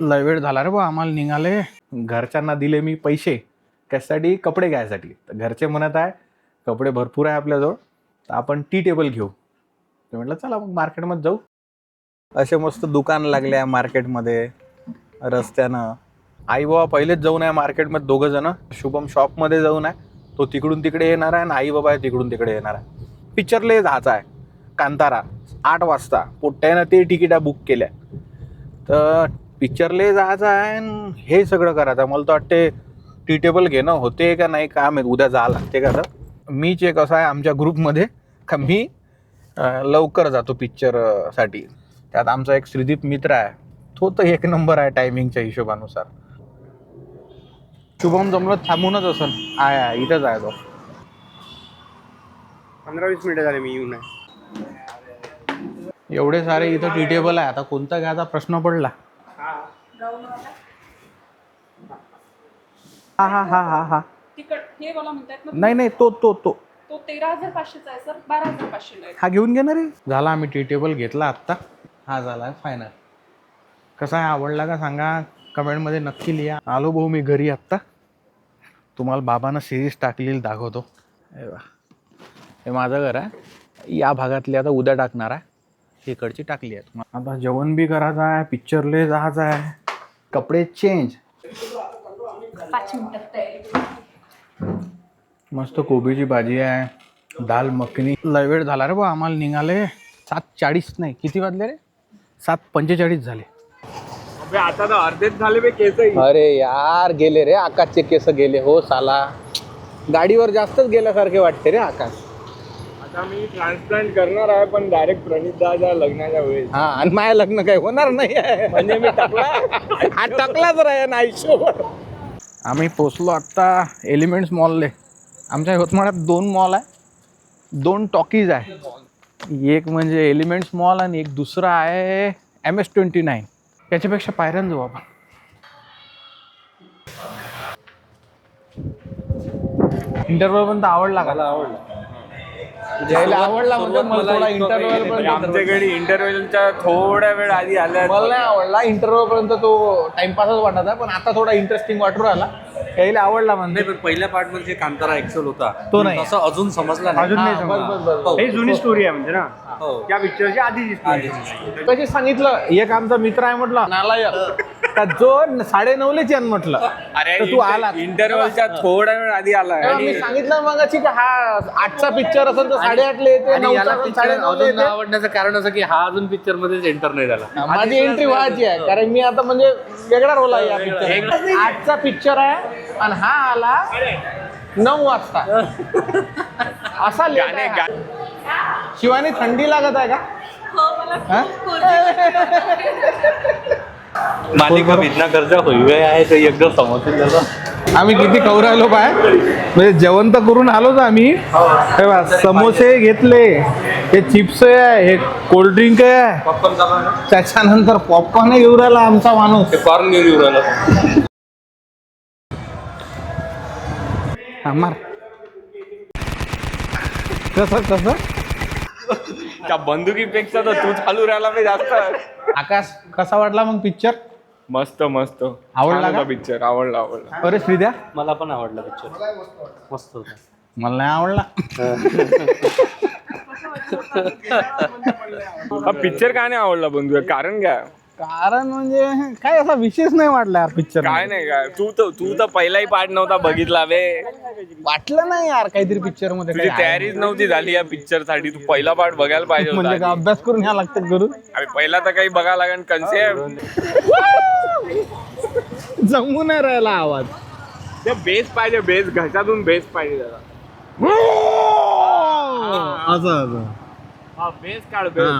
लय वेळ झाला रे बा आम्हाला निघाले. घरच्यांना दिले मी पैसे. कशासाठी? कपडे घ्यायसाठी. तर घरचे म्हणत आहे कपडे भरपूर आहे आपल्याजवळ. तर आपण टी टेबल घेऊ. तर म्हटलं चला मग मार्केटमध्ये जाऊ. असे मस्त दुकान लागले आहे मार्केटमध्ये रस्त्यानं. आई बाबा पहिलेच जाऊन आहे मार्केटमध्ये दोघं जण. शुभम शॉपमध्ये जाऊन आहे. तो तिकडून तिकडे येणार आहे आणि आई बाबा आहे तिकडून तिकडे येणार आहे. पिक्चरले जायचा आहे. कांतारा आठ वाजता. पोट्ट्यानं ते तिकिटा बुक केल्या. तर पिक्चरले जायचं आहे आणि हे सगळं करायचं आहे. मला तर वाटते टी टेबल घेणं होते का नाही काम आहे. उद्या जावं लागते का तर मीच एक असं आहे आमच्या ग्रुपमध्ये का मी लवकर जातो पिक्चरसाठी त्यात आमचा एक श्रीदीप मित्र आहे. तो तर एक नंबर आहे टायमिंगच्या हिशोबानुसार. शुभम जमलं थांबूनच असेल. आहे आहे, इथंच आहे तो. पंधरा वीस मिनिटं झाले मी येऊन आहे. एवढे सारे इथं टी टेबल आहे. आता कोणता घ्यायचा प्रश्न पडला? हा हा हा हा हा. तिकट हे मला म्हणतायत ना? नाही नाही तो तो तो. तो तेरा हजार पाचशेचा आहे सर. बारा हजार पाचशेला आहे. हा घेऊन घे ना रे झाला आम्ही टी टेबल घेतला आत्ता. हा झाला आहे फायनल कसा आहे आवडला का सांगा? कमेंटमध्ये नक्की लिहा. आलो भाऊ मी घरी आत्ता. तुम्हाला बाबानं सिरीज टाकलेली दाखवतो. हे वा. हे माझं घर आहे. या भागातली आता उद्या टाकणार आहे. इकडची टाकली आहे. आता जेवण बी करायचं आहे पिक्चरले जायचं आहे. कपडे चेंज पाच मिनिटात तयारी मस्त कोबीची भाजी आहे दाल मखनी. लय वेळ झाला रे बा आम्हाला निघाले सात चाळीस नाही किती वाजले रे? सात पंचेचाळीस झाले. आता तर अर्धेच झाले बे केस अरे यार गेले रे आकाशचे केस गेले. हो साला. गाडीवर जास्तच गेल्यासारखे वाटते रे आकाश. आता मी ट्रान्सप्लांट करणार आहे पण डायरेक्ट प्रणित दाच्या लग्नाच्या वेळेस. हा आणि माझ्या लग्न काही होणार नाही. म्हणजे मी टाकला. हा टकलाच राहा ना आयुष्यभर. आम्ही पोचलो आत्ता एलिमेंट्स मॉलले आमच्या यवतमाळात दोन मॉल आहे. दोन टॉकीज आहे. एक म्हणजे एलिमेंट्स मॉल आणि एक दुसरा आहे एम एस ट्वेंटी नाईन याच्यापेक्षा पायऱ्यान जाऊ आपण. इंटरव्हल पण आवडला. का आवडला आवडला म्हणजे मला थोडा इंटरव्हल पण आमच्याकडे इंटरव्ह्यूच्या थोड्या वेळ आधी आल्या मला नाही आवडला. इंटरव्ह्यू पर्यंत तो टाइमपासच वाटत आहे पण आता थोडा इंटरेस्टिंग वाटू राहिला. यायला आवडला म्हणते नाही पण पहिल्या पार्टमध्ये कांतारा एक्सेल होता तो नाही. तसं अजून समजला नाही. अजून नाही हा, बस, बस, बस, बस. हे जुनी स्टोरी आहे म्हणजे ना. हो. त्या पिक्चरची आधीची स्टोरी कशी सांगितलं एक आमचा मित्र आहे म्हटलं नालायक. का जो साडे नऊलेच यान म्हटलं. तर तू आला इंटरव्ह्यूच्या थोड्या वेळ आधी आलाय. मी सांगितलं मग की हा आठचा पिक्चर असेल तर साडेआठला येते आणि याला पिक्चर अजून न येते आवडण्याचं कारण असं की हा अजून पिक्चर मध्येच एंटर नाही झाला. माझी एंट्री व्हायची आहे कारण मी आता म्हणजे वेगळा रोल आहे या पिक्चर आजचा पिक्चर आहे आणि हा आला नऊ वाजता. असा आहे हा. शिवानी थंडी लागत आहे का? हा? मालिका भिजना कर्ज होईवे आहे ते एकदम त्याचा आम्ही किती कौरायलो पाय. म्हणजे जेवण तर करून आलोच आम्ही. हे. समोसे घेतले हे चिप्स आहे हे कोल्ड्रिंक आहे? त्याच्यानंतर पॉपकॉर्न घेऊन राहिला आमचा माणूस. कॉर्न घेऊन येऊ राहिला. कसं कसं त्या बंदुकीपेक्षा तर तू चालू राहिला मी जास्त. आकाश कसा वाटला मग पिक्चर मस्त मस्त. आवडला का? पिक्चर आवडला आवडला. अरे श्रीद्या मला पण आवडला पिक्चर मस्त होता. मला नाही आवडला. हा पिक्चर काय नाही आवडला बंधू? कारण काय कारण म्हणजे काय असा विशेष नाही वाटला यार पिक्चर काय नाही काय तू तर तू तर पहिलाही पार्ट नव्हता बघितला बे. वाटलं नाही यार काहीतरी पिक्चरमध्ये तुझी काही आहे. तयारीच नव्हती झाली या पिक्चरसाठी. तू पहिला पार्ट बघायला पाहिजे म्हणजे होता. का अभ्यास करून घ्या लागतात करून अरे पहिला तर काही बघायला लागेल कन्सेप्ट जमू नाही राहिला आवाज. बेस पाहिजे बेस घशातून बेस पाहिजे त्याला असं असं. हा बेस काढ बेस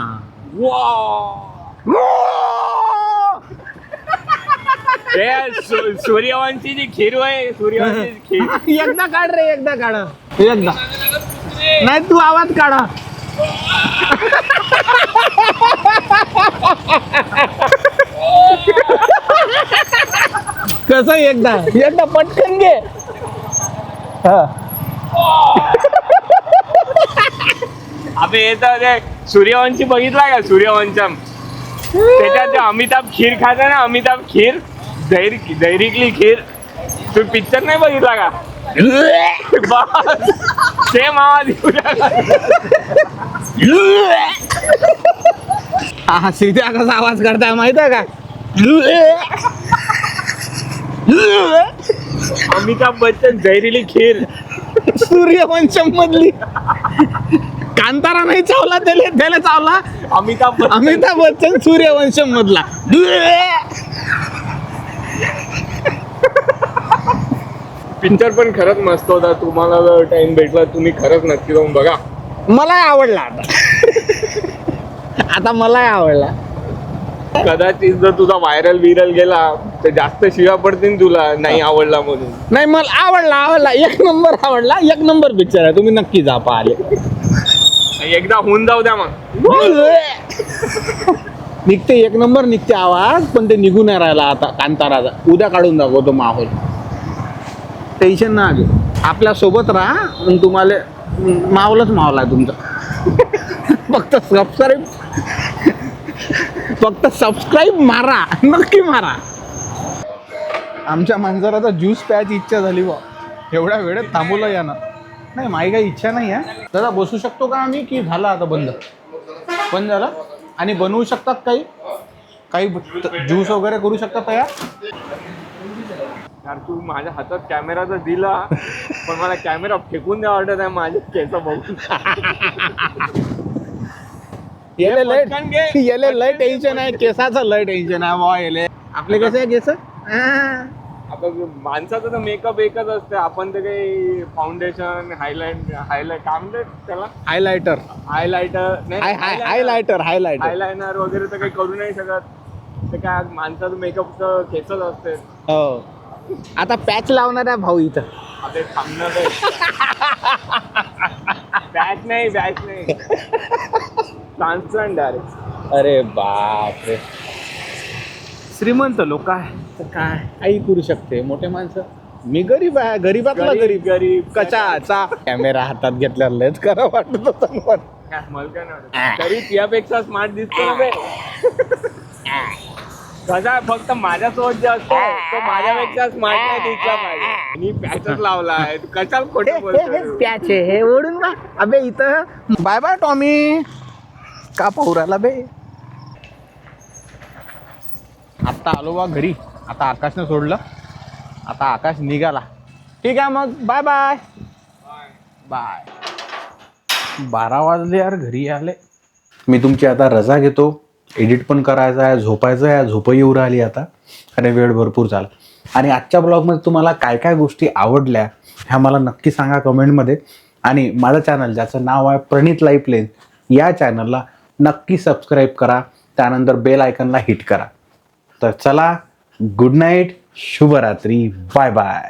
सू- सूर्यवंशीची खीर आहे सूर्यवंशीची खीर. एकदा काढ रे एकदा काढ. एकदा. नाही तू आवाज काढा. कसं एकदा? एकदा पटकन घे. हा. अबे येतं ते सूर्यवंशी बघितला का? सूर्यवंशम. त्याच्यात ते अमिताभ खीर खाता ना अमिताभ खीर? दैर दैरिकली खीर। तू पिक्चर नाही बघितला का? सेम आवाज. हा सीध्या कसा आवाज करताय माहीत आहे का? अमिताभ बच्चन दैरिली खीर. सूर्यवंशम मधली कांतारा नाही चावला त्याला त्याला चावला. अमिताभ अमिताभ बच्चन सूर्यवंशम मधला पिक्चर पण खरंच मस्त होता. तुम्हाला जर टाइम भेटला तुम्ही खरंच नक्की जाऊन बघा. मलाही आवडला आता. आता मलाही आवडला. कदाचित जर तुझा व्हायरल विरल गेला तर जास्त शिव्या पडतील तुला. नाही आवडला म्हणून. नाही मला आवडला आवडला. एक नंबर आवडला. एक नंबर पिक्चर आहे. तुम्ही नक्की जा पाहिले एकदा होऊन जाऊ द्या मग. निघते एक नंबर निघते आवाज पण ते निघून राहिला आता. कांताराचा. उद्या काढून दाखवतो माहोल. टेन्शन ना घे आपल्यासोबत राहा आणि तुम्हाला मावलंच मावला आहे तुमचा. फक्त सबस्क्राईब फक्त सबस्क्राईब मारा. नक्की मारा. आमच्या मांजराचा ज्यूस प्यायची इच्छा झाली बा एवढ्या वेळेत थांबवलं यानं. नाही माझी काही इच्छा नाही आहे. दादा बसू शकतो का आम्ही की झालं आता बंद? बंद झालं? आणि बनवू शकतात काही? काही ज्यूस वगैरे करू शकतात तयार? यार तू माझ्या हातात कॅमेरा तर दिला पण मला कॅमेरा फेकून द्या वाटत आहे माझे केस बघून. येले लय. येले लय टेन्शन आहे केसाचं लय टेन्शन आहे बा येले. आपले कसे आहे केस. आता माणसाचं तर मेकअप एकच असते आपण तर काही फाउंडेशन हायलाइट हायलाइट काय म्हणतात त्याला. Highlighter highlighter high high highlighter highlighter हायलायनर वगैरे तर काही करू नाही शकत. ते काय माणसाचं मेकअपचं केसच असते. हो. आता पॅच लावणार आहे भाऊ इथं. बॅच नाही बॅच नाही. ट्रान्सप्लांट डायरेक्ट अरे बाप रे श्रीमंत लोक आहे. तर काय? काही करू शकते. मोठे माणसं. मी गरीब आहे. गरीबातला गरीब गरीब. कचाचा कॅमेरा हातात घेतल्यावर लयच करा वाटत होतं मला. काय नाही वाटत. तरी तुझ्यापेक्षा स्मार्ट दिसतो ना बे. कसा फक्त माझ्यासोबत जे असतो तो माझ्यापेक्षा स्मार्ट नाही पाहिजे मी पॅचच लावला आहे. तू कशाला खोटं बोलतो प्याचे हे ओढून बा अबे इथं. Bye bye Tommy. का पाहू राहिला बे? आत्ता आलो बा घरी. आता आकाशने सोडलं. आता आकाश निघाला. ठीक आहे मग. Bye bye. बाय. बारा वाजले यार घरी आले. मी तुमची आता रजा घेतो. एडिट पण करायचं आहे झोपायचं आहे झोपही येऊ राहिली आता. आणि वेळ भरपूर झाला. आणि आजच्या ब्लॉगमध्ये तुम्हाला काय काय गोष्टी आवडल्या ह्या मला नक्की सांगा कमेंटमध्ये. आणि माझं चॅनल ज्याचं नाव आहे प्रणित लाईफ लेन या चॅनलला नक्की सबस्क्राईब करा. त्यानंतर बेल आयकनला हिट करा. तर चला गुड नाईट शुभरात्री बाय बाय